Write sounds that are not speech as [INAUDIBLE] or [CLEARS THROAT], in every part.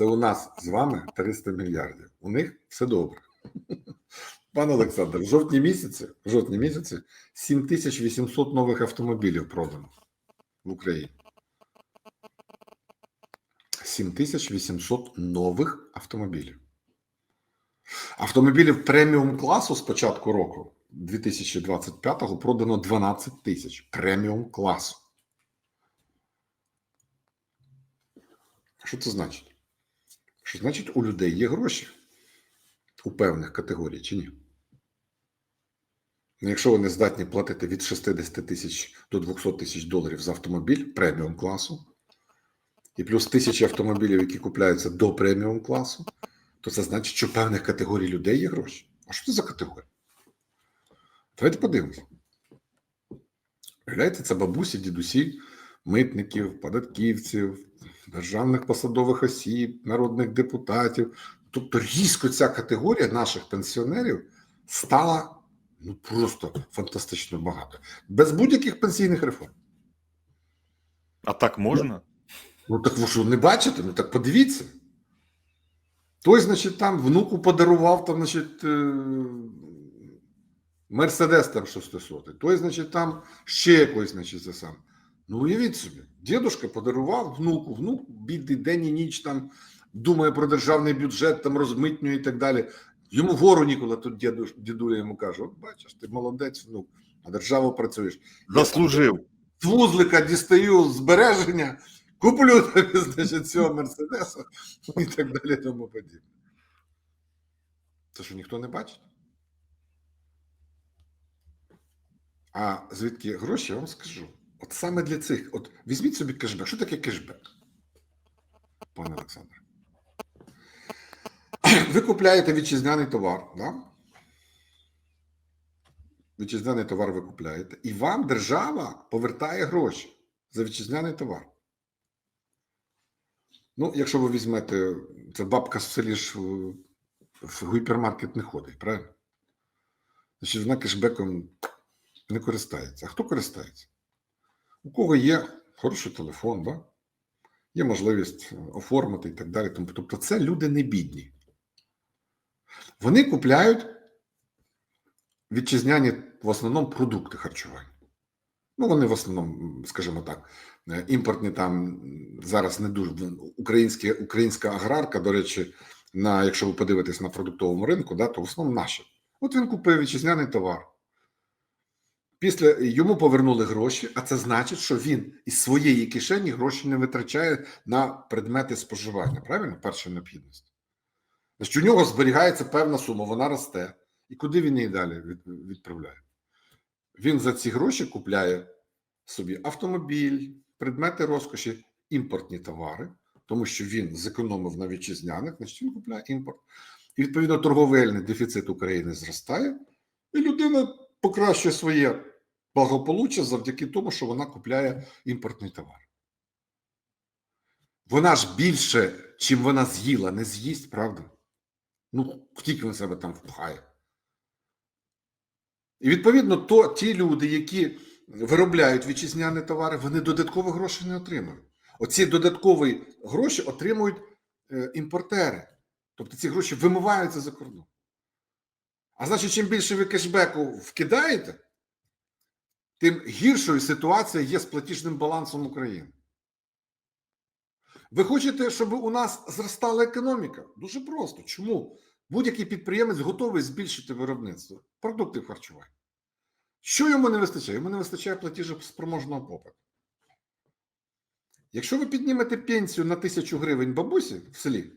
Це у нас з вами 300 мільярдів. У них все добре. Пане Олександр, в жовтні місяці, в жовтні місяці 7800 нових автомобілів продано в Україні. 7800 нових автомобілів. Автомобілів преміум класу з початку року 2025-го продано 12 тисяч преміум класу. Що це значить? Що значить, у людей є гроші у певних категорій чи ні? Ну, Якщо вони здатні платити від 60 тисяч до 200 тисяч доларів за автомобіль преміум класу, і плюс тисячі автомобілів, які купляються до преміум класу, то це значить, що у певних категорій людей є гроші. А що це за категорія? Давайте подивимося. Уявляєте, це бабусі, дідусі, митників, податківців, державних посадових осіб, народних депутатів. Тобто різко ця категорія наших пенсіонерів стала ну просто фантастично багато. Без будь-яких пенсійних реформ. А так можна? Ну так ви що не бачите? Ну так подивіться. Той, значить, там внуку подарував там, значить, е, Мерседес там 600. Той, значить, там ще якось, значить, це сам. Ну, уявіть собі, дідушка подарував внуку, внук бідний день і ніч там думає про державний бюджет, там розмитнює і так далі. Йому гору ніколи тут діду, дідуля йому каже: от бачиш, ти молодець, внук, а державу працюєш. Заслужив. з вузлика дістаю збереження, куплю тобі, значить, цього Мерседеса і так далі, тому подібне. Це що ніхто не бачить? А звідки гроші, я вам скажу. От саме для цих, от візьміть собі кешбек. Що таке кешбек? Пане Олександре? [CLEARS THROAT] Ви купляєте вітчизняний товар, да? Вітчизняний товар ви купляєте, і вам держава повертає гроші за вітчизняний товар. Ну, якщо ви візьмете, це бабка в селі ж в, в гіпермаркет не ходить, правильно? Значить, вона кешбеком не користається. А хто користається? У кого є хороший телефон, да? є можливість оформити і так далі. Тобто, це люди не бідні. Вони купляють вітчизняні в основному продукти харчування. Ну, вони в основному, скажімо так, е, імпортні там зараз не дуже українські, українська аграрка, до речі, на якщо ви подивитесь на продуктовому ринку, да, то в основному наші. От він купив вітчизняний товар. Після йому повернули гроші, а це значить, що він із своєї кишені гроші не витрачає на предмети споживання. Правильно? Перша необхідність. Значить, у нього зберігається певна сума, вона росте. І куди він її далі відправляє? Він за ці гроші купляє собі автомобіль, предмети розкоші, імпортні товари, тому що він зекономив на вітчизняних, значить він купляє імпорт. І відповідно торговельний дефіцит України зростає, і людина покращує своє благополуччя завдяки тому, що вона купляє імпортний товар. Вона ж більше, чим вона з'їла, не з'їсть, правда? Ну, скільки він себе там впхає. І відповідно, то ті люди, які виробляють вітчизняні товари, вони додаткових грошей не отримують. Оці додаткові гроші отримують е, імпортери. Тобто ці гроші вимиваються за кордон. А значить, чим більше ви кешбеку вкидаєте, тим гіршою ситуація є з платіжним балансом України. Ви хочете, щоб у нас зростала економіка? Дуже просто. Чому? Будь-який підприємець готовий збільшити виробництво продуктів харчування. Що йому не вистачає? Йому не вистачає платіжоспроможного попиту. Якщо ви піднімете пенсію на тисячу гривень бабусі в селі,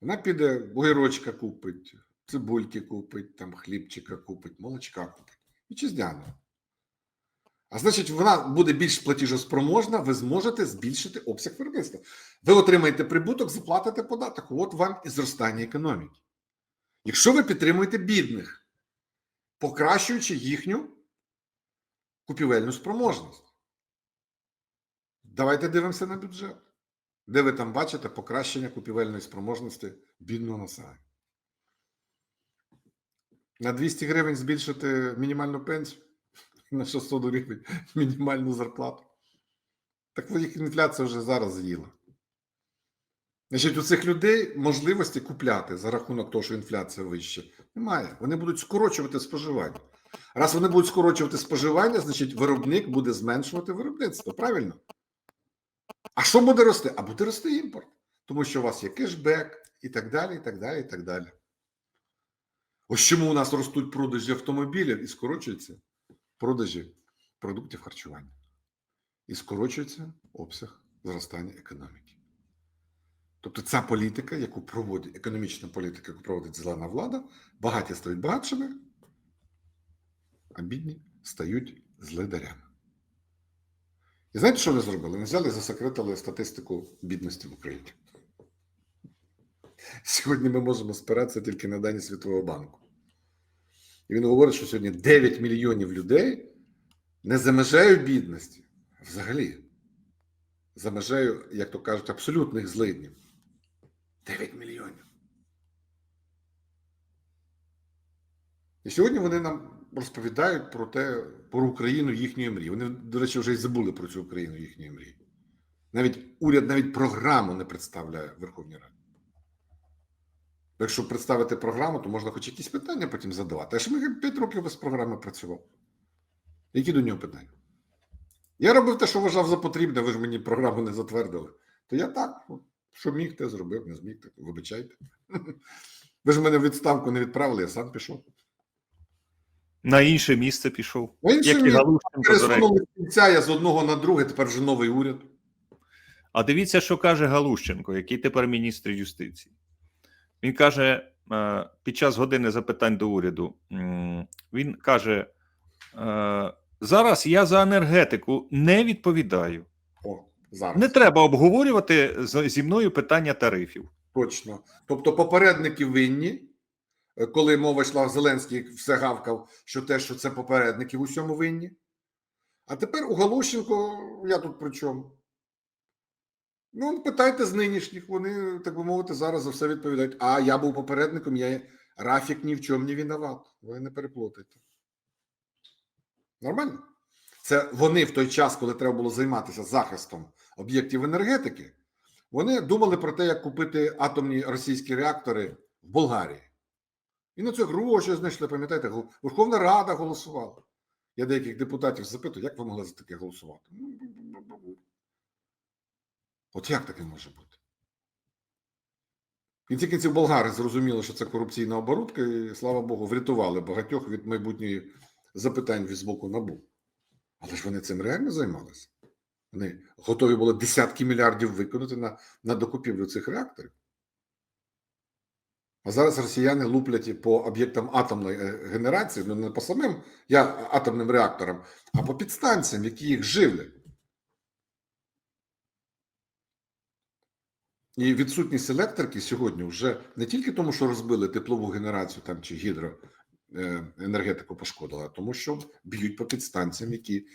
вона піде огірочка купить, цибульки купить, там хлібчика купить, молочка купить. Вітчизняного. А значить, вона буде більш платіжоспроможна, ви зможете збільшити обсяг виробництва. Ви отримаєте прибуток, заплатите податок. От вам і зростання економіки. Якщо ви підтримуєте бідних, покращуючи їхню купівельну спроможність. Давайте дивимося на бюджет. Де ви там бачите покращення купівельної спроможності бідного населення? На 200 гривень збільшити мінімальну пенсію, на 600 гривень [LAUGHS] мінімальну зарплату. Так їх інфляція вже зараз з'їла. Значить, у цих людей можливості купляти за рахунок того, що інфляція вища, немає. Вони будуть скорочувати споживання. Раз вони будуть скорочувати споживання, значить виробник буде зменшувати виробництво. Правильно? А що буде рости? А буде рости імпорт. Тому що у вас є кешбек і так далі, і так далі, і так далі. Ось чому у нас ростуть продажі автомобілів і скорочуються продажі продуктів харчування. І скорочується обсяг зростання економіки. Тобто ця політика, яку проводить економічна політика, яку проводить зелена влада, багаті стають багатшими, а бідні стають злидарями. І знаєте, що вони зробили? Вони взяли і засекретили статистику бідності в Україні. Сьогодні ми можемо спиратися тільки на дані Світового банку. І він говорить, що сьогодні 9 мільйонів людей не за межею бідності, взагалі. За межею, як то кажуть, абсолютних злиднів. 9 мільйонів. І сьогодні вони нам розповідають про те, про Україну їхньої мрії. Вони, до речі, вже й забули про цю Україну їхньої мрії. Навіть уряд навіть програму не представляє Верховній Раді. Якщо представити програму, то можна хоч якісь питання потім задавати. А ми 5 років без програми працював. Які до нього питання? Я робив те, що вважав за потрібне, ви ж мені програму не затвердили. То я так, що міг, те зробив, не зміг, так вибачайте. [LAUGHS] Ви ж мене в відставку не відправили, я сам пішов. На інше місце пішов. На інше Як місце. Пересунули кінця, я з одного на друге, тепер вже новий уряд. А дивіться, що каже Галущенко, який тепер міністр юстиції. Він каже е, під час години запитань до уряду: він каже: е, зараз я за енергетику не відповідаю. О, зараз. Не треба обговорювати зі мною питання тарифів. Точно. Тобто попередники винні, Е, коли мова йшла, Зеленський все гавкав, що те, що це попередники в усьому винні. А тепер у Галущенко, я тут при чому? Ну, питайте з нинішніх, вони, так би мовити, зараз за все відповідають. А я був попередником, я Рафік ні в чому не виноват. Ви не переплутайте. Нормально? Це вони в той час, коли треба було займатися захистом об'єктів енергетики, вони думали про те, як купити атомні російські реактори в Болгарії. І на це гроші знайшли, пам'ятаєте, Верховна Рада голосувала. Я деяких депутатів запитую, як ви могли за таке голосувати? От як таке може бути? В кінці кінців болгари зрозуміли, що це корупційна оборудка, і слава Богу, врятували багатьох від майбутньої запитань від з боку НАБУ. Але ж вони цим реально займалися. Вони готові були десятки мільярдів виконати на, на докупівлю цих реакторів. А зараз росіяни луплять по об'єктам атомної е, генерації, ну не по самим я, атомним реакторам, а по підстанціям, які їх живлять. І відсутність електрики сьогодні вже не тільки тому, що розбили теплову генерацію там чи гідроенергетику пошкодили, а тому, що б'ють по підстанціям, які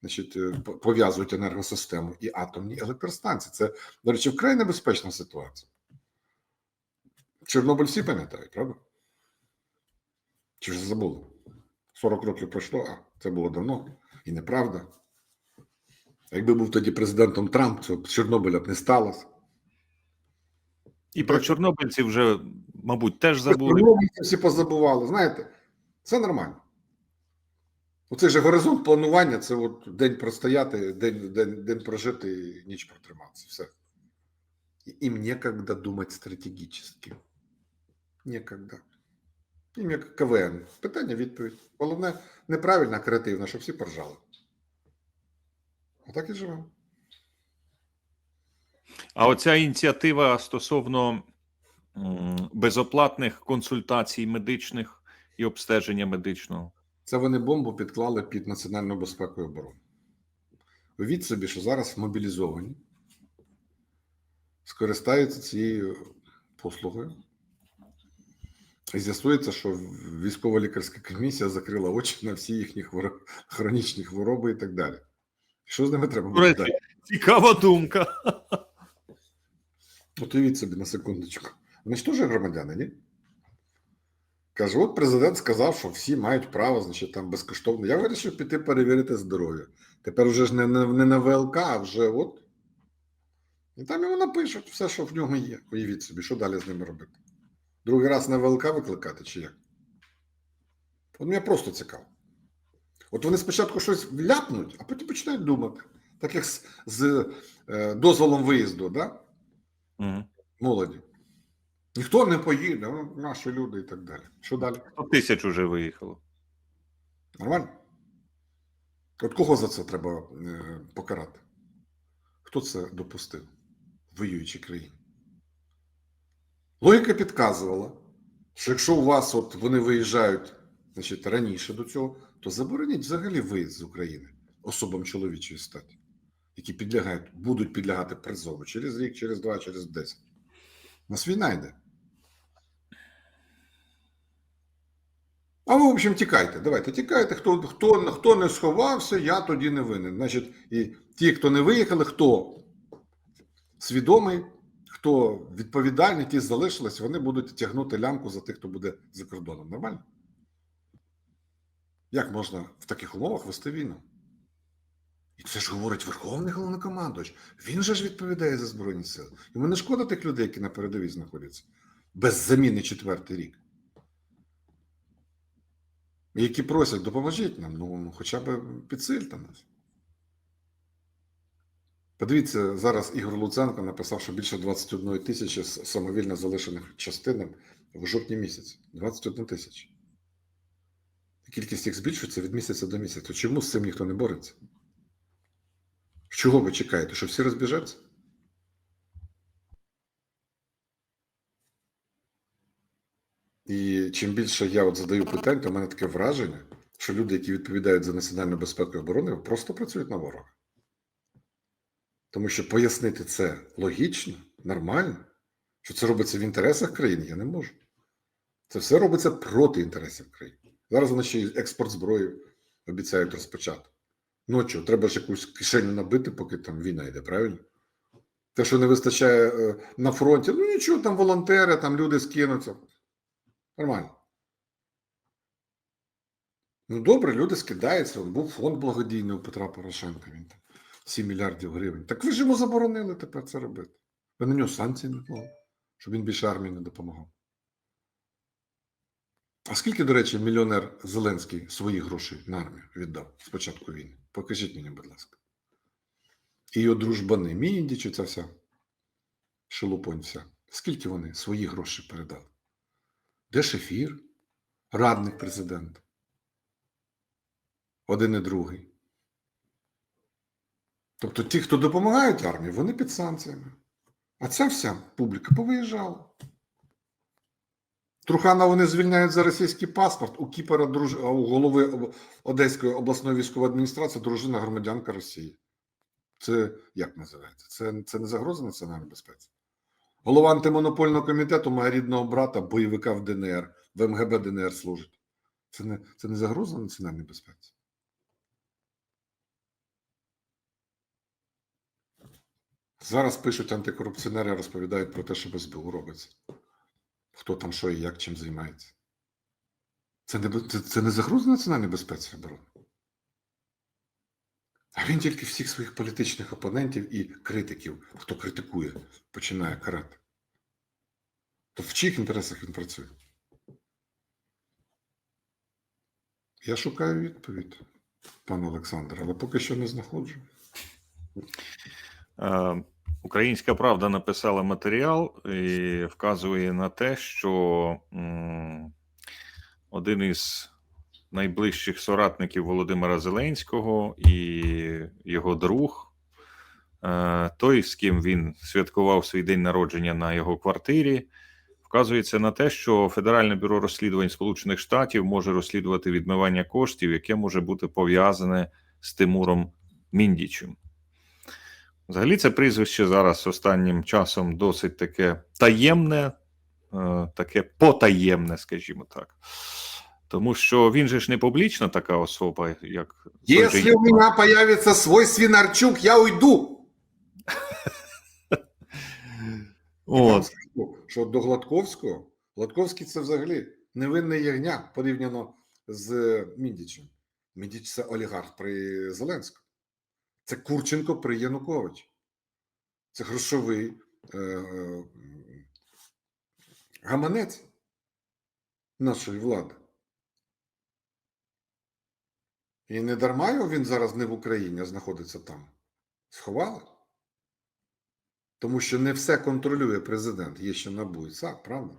значить, е, пов'язують енергосистему і атомні електростанції. Це, до речі, вкрай небезпечна ситуація. Чорнобиль всі пам'ятають, правда? Чи вже забули? 40 років пройшло, а це було давно і неправда. Якби був тоді президентом Трамп, цього Чорнобиля б не сталося. І про чорнобильців вже, мабуть, теж забули. Чорнобильці всі позабували. Знаєте, це нормально. Оцей же горизонт планування це от день простояти, день, день, день прожити ніч протриматися. Все. Їм некогда думати стратегічно. Некогда. Їм як КВН. Питання, відповідь. Головне, неправильна, креативна, щоб всі поржали. А так і живемо. А оця ініціатива стосовно безоплатних консультацій медичних і обстеження медичного. Це вони бомбу підклали під національну безпеку і оборону. Уявіть собі, що зараз мобілізовані скористаються цією послугою. І з'ясується, що військово-лікарська комісія закрила очі на всі їхні хвор... хронічні хвороби і так далі. Що з ними треба буде цікава думка. От уявіть собі на секундочку. Вони ж теж громадяни, ні? Каже: от президент сказав, що всі мають право, значить, там безкоштовно. Я вирішив піти перевірити здоров'я. Тепер вже ж не, не, не на ВЛК, а вже от І там йому напишуть все, що в нього є. Уявіть собі, що далі з ними робити. Другий раз на ВЛК викликати чи як? От мене просто цікаво. От вони спочатку щось вляпнуть, а потім починають думати. Так як з, з е, дозволом виїзду, да? Угу. молоді. Ніхто не поїде, ну, наші люди і так далі. Що далі? 100 тисяч уже виїхало. Нормально? От кого за це треба е, покарати? Хто це допустив в воюючій країні? Логіка підказувала, що якщо у вас от вони виїжджають значить, раніше до цього, то забороніть взагалі виїзд з України особам чоловічої статі, які підлягають, будуть підлягати призову через рік, через два, через десять. Нас війна йде. А ви, в общем, тікайте. Давайте, тікайте. Хто, хто, хто не сховався, я тоді не винен. Значить, і ті, хто не виїхали, хто свідомий, хто відповідальний, ті залишились, вони будуть тягнути лямку за тих, хто буде за кордоном. Нормально? Як можна в таких умовах вести війну? І це ж говорить Верховний головнокомандувач. Він же ж відповідає за Збройні Сили. Йому не шкода тих людей, які на передовій знаходяться без заміни четвертий рік. Які просять, допоможіть нам, ну, хоча б підсильте нас. Подивіться, зараз Ігор Луценко написав, що більше 21 тисячі самовільно залишених частинам в жовтні місяці. 21 тисяча. Кількість їх збільшується від місяця до місяця. Чому з цим ніхто не бореться? Чого ви чекаєте? Що всі розбіжаться? І чим більше я от задаю питань, то в мене таке враження, що люди, які відповідають за національну безпеку і оборону, просто працюють на ворога. Тому що пояснити це логічно, нормально, що це робиться в інтересах країни, я не можу. Це все робиться проти інтересів країни. Зараз вони ще й експорт зброї обіцяють розпочати. Ну що, треба ж якусь кишеню набити, поки там війна йде, правильно? Те, що не вистачає е, на фронті, ну нічого, там волонтери, там люди скинуться. Нормально. Ну, добре, люди скидаються. Був фонд благодійний у Петра Порошенка. Він там 7 мільярдів гривень. Так ви ж йому заборонили тепер це робити. Ви на нього санкції не клали, щоб він більше армії не допомагав. А скільки, до речі, мільйонер Зеленський своїх грошей на армію віддав з початку війни? Покажіть мені, будь ласка. І його дружбани, Міндіч, ця вся шелупонь вся. Скільки вони свої гроші передали? Де Шефір, радник президента? Один і другий. Тобто ті, хто допомагають армії, вони під санкціями. А ця вся публіка повиїжджала. Трухана вони звільняють за російський паспорт. У Кіпера друж... у голови Одеської обласної військової адміністрації дружина громадянка Росії. Це як називається? Це, це не загроза національній безпеці. Голова антимонопольного комітету має рідного брата, бойовика в ДНР, в МГБ ДНР служить. Це не, це не загроза національній безпеці. Зараз пишуть антикорупціонери, розповідають про те, що СБУ робиться. Хто там що і як чим займається. Це не, це, це не загроза національній безпеці оборони. А він тільки всіх своїх політичних опонентів і критиків, хто критикує, починає карати. То в чиїх інтересах він працює? Я шукаю відповідь, пане Олександр, але поки що не знаходжу. Е, Українська правда написала матеріал і вказує на те, що один із найближчих соратників Володимира Зеленського і його друг, е, той, з ким він святкував свій день народження на його квартирі, вказується на те, що Федеральне бюро розслідувань Сполучених Штатів може розслідувати відмивання коштів, яке може бути пов'язане з Тимуром Міндічем. Взагалі, це прізвище зараз останнім часом досить таке таємне, е, таке потаємне, скажімо так. Тому що він же ж не публічна така особа, як Сольженко. у меня появится свой свинарчук, я уйду. [LAUGHS] От, що до Гладковського, Гладковський це взагалі невинне ягня порівняно з Міндічем. Міндіч це олігарх при Зеленському. Це Курченко при Януковичі. Це грошовий е, е, гаманець нашої влади. І не дарма його він зараз не в Україні, а знаходиться там. Сховали. Тому що не все контролює президент, є ще НАБУ і САП, правда?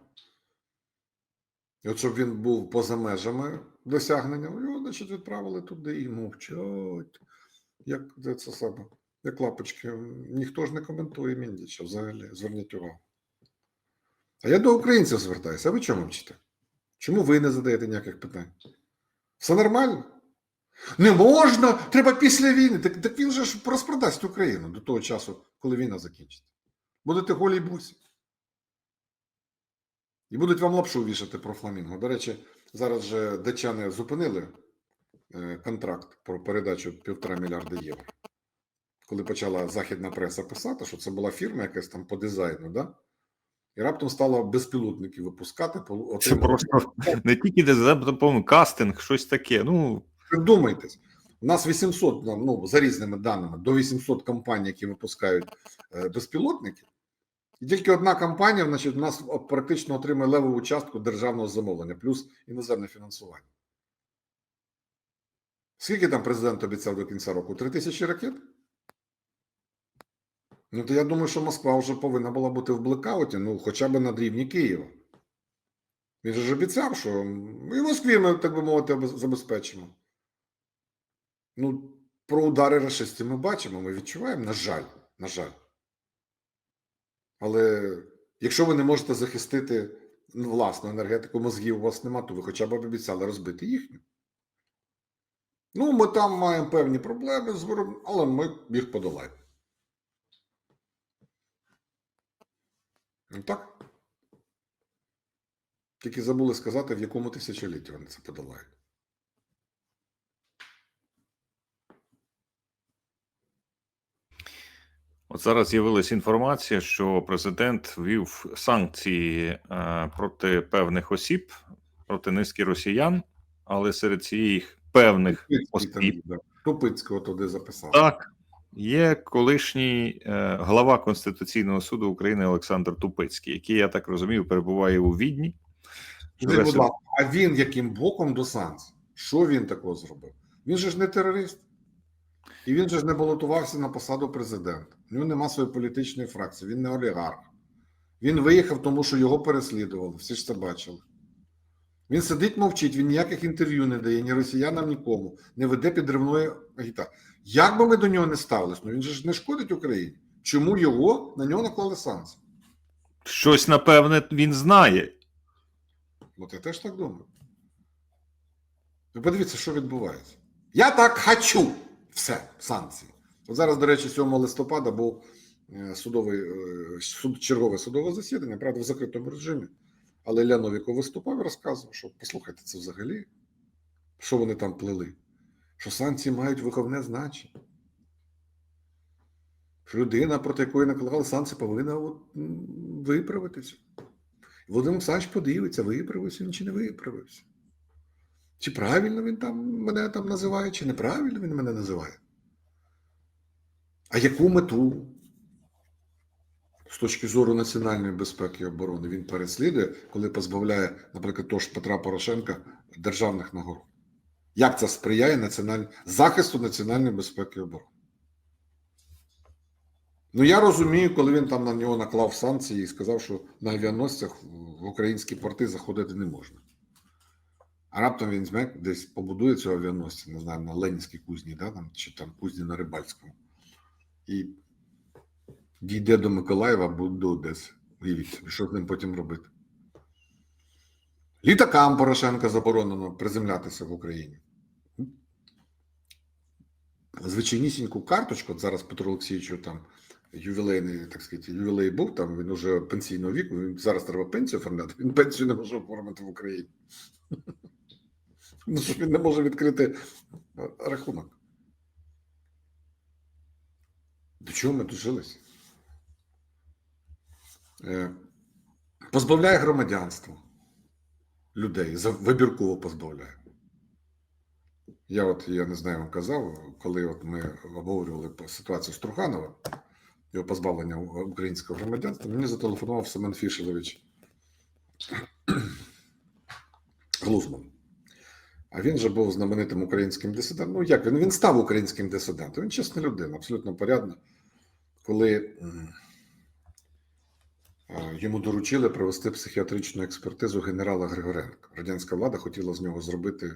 От щоб він був поза межами досягнення, його, значить, відправили туди і мовчать. Як це це саме? Як лапочки. Ніхто ж не коментує Міндіча взагалі. Зверніть увагу. А я до українців звертаюся. А ви чому мовчите? Чому ви не задаєте ніяких питань? Все нормально? Не можна, треба після війни. Так, так він же ж розпродасть Україну до того часу, коли війна закінчиться. Будете голі й бусі. І будуть вам лапшу вішати про фламінго. До речі, зараз же датчани зупинили контракт про передачу півтора мільярда євро. Коли почала західна преса писати, що це була фірма якась там по дизайну, да? і раптом стала безпілотники випускати. Це просто [LAUGHS] не тільки дизайн, кастинг, щось таке. Ну, Придумайтесь. У нас 800, ну, ну, за різними даними, до 800 компаній, які випускають е, безпілотники. І тільки одна компанія, значить, у нас практично отримує левову частку державного замовлення, плюс іноземне фінансування. Скільки там президент обіцяв до кінця року? Три тисячі ракет? Ну, то я думаю, що Москва вже повинна була бути в блекауті, ну, хоча б на рівні Києва. Він же ж обіцяв, що і в Москві ми, так би мовити, забезпечимо. Ну, про удари рашистів ми бачимо, ми відчуваємо, на жаль, на жаль. Але якщо ви не можете захистити ну, власну енергетику, мозгів у вас нема, то ви хоча б обіцяли розбити їхню. Ну, ми там маємо певні проблеми з виробництвом, але ми їх подолаємо. Ну так. Тільки забули сказати, в якому тисячолітті вони це подолають. От зараз з'явилася інформація, що президент ввів санкції е, проти певних осіб, проти низки росіян, але серед цих певних осіб. Тупицького туди записав. так є колишній е, глава Конституційного суду України Олександр Тупицький, який, я так розумію, перебуває у Відні. Скажіть, будь ласка, а він яким боком до санкцій? Що він такого зробив? Він же ж не терорист. І він же ж не балотувався на посаду президента. У нього нема своєї політичної фракції, він не олігарх. Він виїхав, тому що його переслідували. Всі ж це бачили. Він сидить, мовчить, він ніяких інтерв'ю не дає ні росіянам, нікому, не веде підривної агітації. Як би ми до нього не ставились, ну він же ж не шкодить Україні. Чому його на нього наклали санкції? Щось, напевне, він знає. От я теж так думаю. Ви подивіться, що відбувається. Я так хочу. Все, санкції. От зараз, до речі, 7 листопада був е, судовий, е, суд, чергове судове засідання, правда, в закритому режимі. Але Ілля Новіков виступав і розказував, що послухайте, це взагалі, що вони там плели? Що санкції мають виховне значення. Що людина, проти якої наклали санкції, повинна от, виправитися. Володимир Олександрович подивиться, виправився він чи не виправився. Чи правильно він там мене там називає, чи неправильно він мене називає. А яку мету з точки зору національної безпеки і оборони він переслідує, коли позбавляє, наприклад, того ж Петра Порошенка державних нагород? Як це сприяє національ... захисту національної безпеки і оборони? Ну, я розумію, коли він там на нього наклав санкції і сказав, що на авіаносцях в українські порти заходити не можна. А раптом він десь побудує цю авіаносця, не знаю, на Ленінській кузні, да, там, чи там кузні на Рибальському. І дійде до Миколаєва або до Одеси. Уявіть що з ним потім робити. Літакам Порошенка заборонено приземлятися в Україні. Звичайнісіньку карточку, от зараз Петру Олексійовичу там ювілейний, так сказати, ювілей був, там він уже пенсійного віку, він зараз треба пенсію оформляти, він пенсію не може оформити в Україні. Ну, що він не може відкрити рахунок. До чого ми дожилися? Е, Позбавляє громадянства людей, вибірково позбавляє. Я от, я не знаю, вам казав, коли от ми обговорювали ситуацію з Трухановим, його позбавлення українського громадянства, мені зателефонував Семен Фішелович Глузман. А він же був знаменитим українським дисидентом. Ну як він? Він став українським дисидентом. Він чесна людина, абсолютно порядна. Коли йому доручили провести психіатричну експертизу генерала Григоренка. Радянська влада хотіла з нього зробити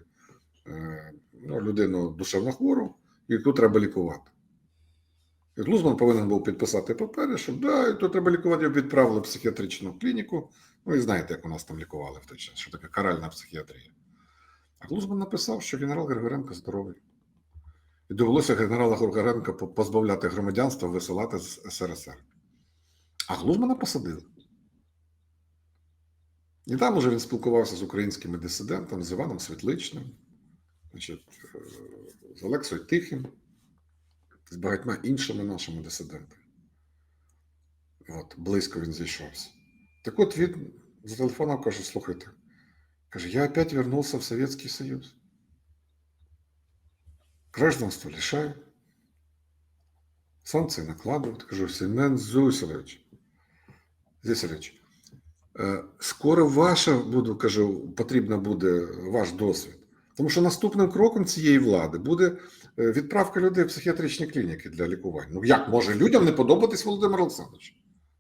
е, ну, людину душевно хвору, яку треба лікувати. І Глузман повинен був підписати папери, що да, то треба лікувати, його відправили в психіатричну клініку. Ну і знаєте, як у нас там лікували в той час, що таке каральна психіатрія. А Глузман написав, що генерал Григоренко здоровий. І довелося генерала Григоренка позбавляти громадянства, висилати з СРСР. А Глузмана посадили. І там уже він спілкувався з українськими дисидентами, з Іваном Світличним, значить, е, з Олексою Тихим, з багатьма іншими нашими дисидентами. От, близько він зійшовся. Так от він зателефонував, каже: слухайте, каже, я опять вернулся в Советский Союз. Гражданство лишаю. Санкции накладывают. Кажу, Семен Зусилович, Зусилович, е, скоро ваша, буду, кажу, потрібно буде ваш досвід. Тому що наступним кроком цієї влади буде е, відправка людей в психіатричні клініки для лікування. Ну як може людям не подобатись Володимир Олександрович?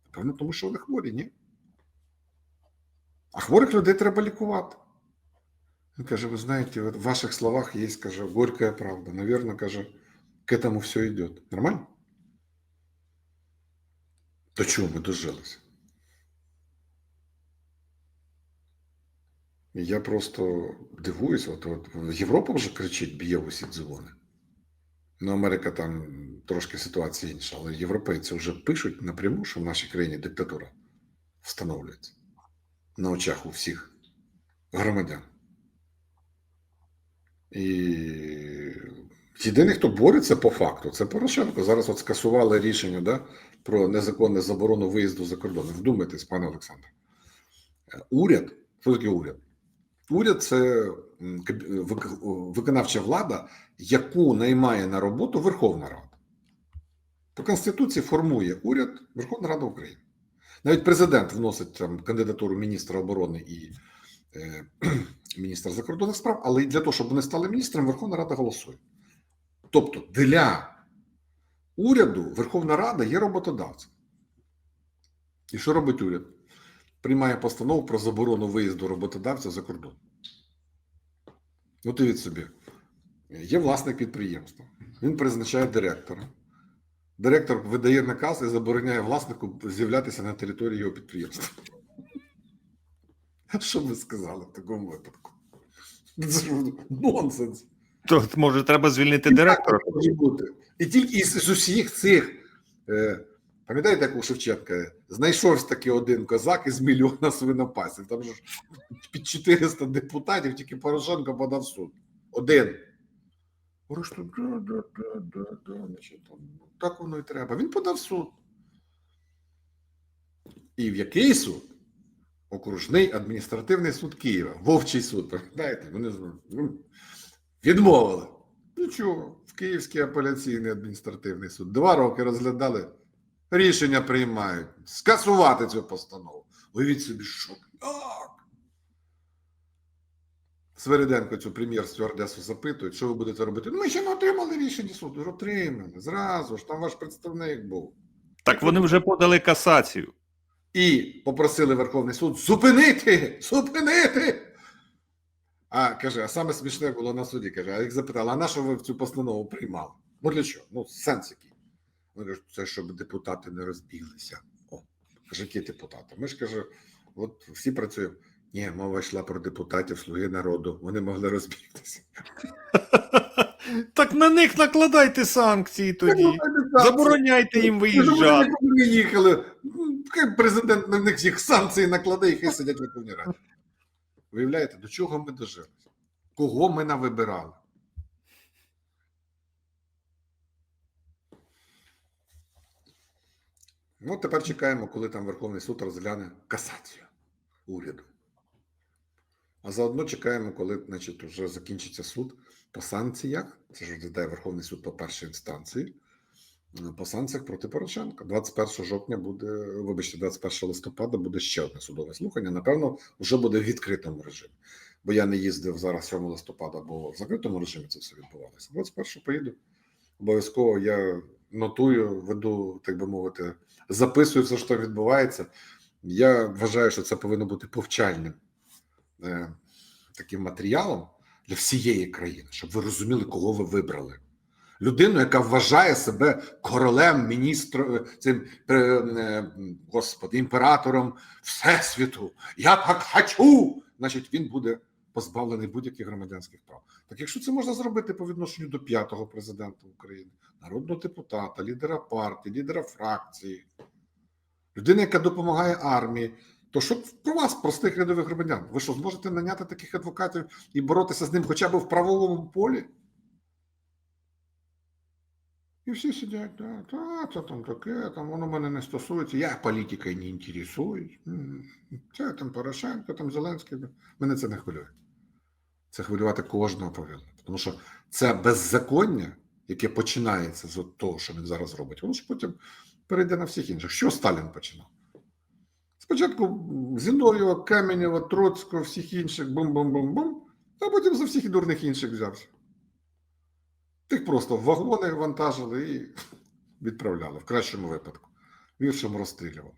Напевно, тому що вони хворі, ні? А хворих людей треба лікувати. Він каже, ви знаєте, в ваших словах є, каже, горькая правда. Наверное, каже, к этому все йде. Нормально? До чого ми дожилися? Я просто дивуюсь, от, от Європа вже кричить, б'є усі дзвони. Ну, Америка там трошки ситуація інша, але європейці вже пишуть напряму, що в нашій країні диктатура встановлюється на очах у всіх громадян. І єдиний, хто бореться по факту, це Порошенко. Зараз от скасували рішення да, про незаконну заборону виїзду за кордон. Вдумайтесь, пане Олександре. Е, Уряд, що таке уряд? Уряд це виконавча влада, яку наймає на роботу Верховна Рада. По Конституції формує уряд Верховна Рада України. Навіть президент вносить там кандидатуру міністра оборони і е, [CLEARS THROAT] міністра закордонних справ, але для того, щоб вони стали міністрами, Верховна Рада голосує. Тобто для уряду Верховна Рада є роботодавцем. І що робить уряд? Приймає постанову про заборону виїзду роботодавця за кордон. Ну, дивіть собі, є власник підприємства. Він призначає директора. Директор видає наказ і забороняє власнику з'являтися на території його підприємства. [LAUGHS] Що ви сказали в такому випадку? Це нонсенс. То може треба звільнити директора? І тільки з усіх цих, е, пам'ятаєте, як у Шевченка, знайшовся таки один козак із мільйона свинопасів. Там ж під 400 депутатів, тільки Порошенко подав суд. Один. Говорю, да, да, да, да, да, значить, ну, так воно і треба. Він подав суд. І в який суд? Окружний адміністративний суд Києва, Вовчий суд, пам'ятаєте? Вони ну, відмовили. Нічого, в Київський апеляційний адміністративний суд. Два роки розглядали, рішення приймають скасувати цю постанову. Уявіть собі, що як? Свериденко цю прем'єр стюардесу запитують, що ви будете робити. Ну, ми ще не отримали рішення суду. Отримали. Зразу ж, там ваш представник був. Так вони вже подали касацію. І попросили Верховний суд зупинити! Зупинити! А каже, а саме смішне було на суді. Каже, а їх запитали, а на що ви цю постанову приймали? Ну для чого? Ну, сенс який. Вони кажуть, це щоб депутати не розбіглися. О, каже, які депутати? Ми ж каже, от всі працюємо. Ні, мова йшла про депутатів Слуги народу. Вони могли розбігтися. [LAUGHS] Так на них накладайте санкції тоді. Забороняйте їм вони виїжджати. їхали. Ну, Хай президент на них всіх санкції накладе і хай сидять в Верховній Раді. Виявляєте, до чого ми дожилися? Кого ми навибирали? Ну, тепер чекаємо, коли там Верховний суд розгляне касацію уряду. А заодно чекаємо, коли значить, вже закінчиться суд по санкціях. Це ж розглядає Верховний суд по першій інстанції. по санкціях проти Порошенка. 21 жовтня буде, вибачте, 21 листопада буде ще одне судове слухання. Напевно, вже буде в відкритому режимі. Бо я не їздив зараз 7 листопада, бо в закритому режимі це все відбувалося. 21 поїду. Обов'язково я нотую, веду, так би мовити, записую все, що відбувається. Я вважаю, що це повинно бути повчальним е, таким матеріалом для всієї країни, щоб ви розуміли, кого ви вибрали. Людину, яка вважає себе королем, міністром, цим е, е, господи, імператором Всесвіту. Я так хочу. Значить, він буде позбавлений будь-яких громадянських прав. Так якщо це можна зробити по відношенню до п'ятого президента України, народного депутата, лідера партії, лідера фракції, людина, яка допомагає армії, то що про вас, простих рядових громадян? Ви що зможете наняти таких адвокатів і боротися з ним хоча б в правовому полі? І всі сидять, да, та, це там таке, там воно мене не стосується, я політикою не інтересуюсь. Це там Порошенко, там Зеленський. Мене це не хвилює. Це хвилювати кожного повинно. Тому що це беззаконня, яке починається з того, що він зараз робить, воно ж потім перейде на всіх інших. Що Сталін починав? Спочатку Зінов'єва, Каменєва, Троцького, всіх інших, бум-бум-бум-бум, а потім за всіх і дурних інших взявся. Тих просто в вагони вантажили і [LAUGHS] відправляли в кращому випадку, в гіршому розстрілювали.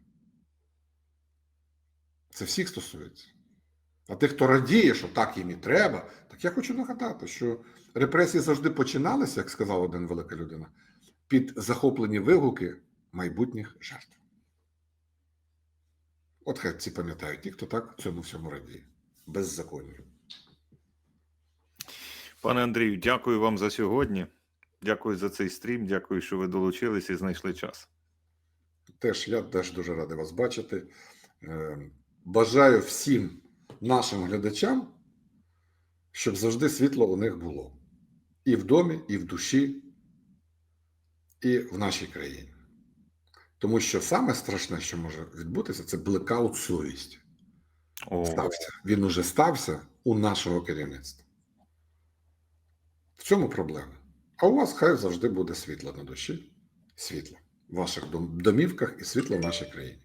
Це всіх стосується. А тих, хто радіє, що так їм і треба, так я хочу нагадати, що репресії завжди починалися, як сказав один велика людина, під захоплені вигуки майбутніх жертв. От хай ці пам'ятають ті, хто так цьому всьому радіє. Беззаконню. Пане Андрію, дякую вам за сьогодні. Дякую за цей стрім. Дякую, що ви долучились і знайшли час. Теж я теж дуже радий вас бачити. Е, Бажаю всім нашим глядачам, щоб завжди світло у них було. І в домі, і в душі, і в нашій країні. Тому що саме страшне, що може відбутися, це блекаут совісті. О, Стався. Він уже стався у нашого керівництва. В цьому проблема. А у вас хай завжди буде світло на душі, світло в ваших домівках і світло в нашій країні.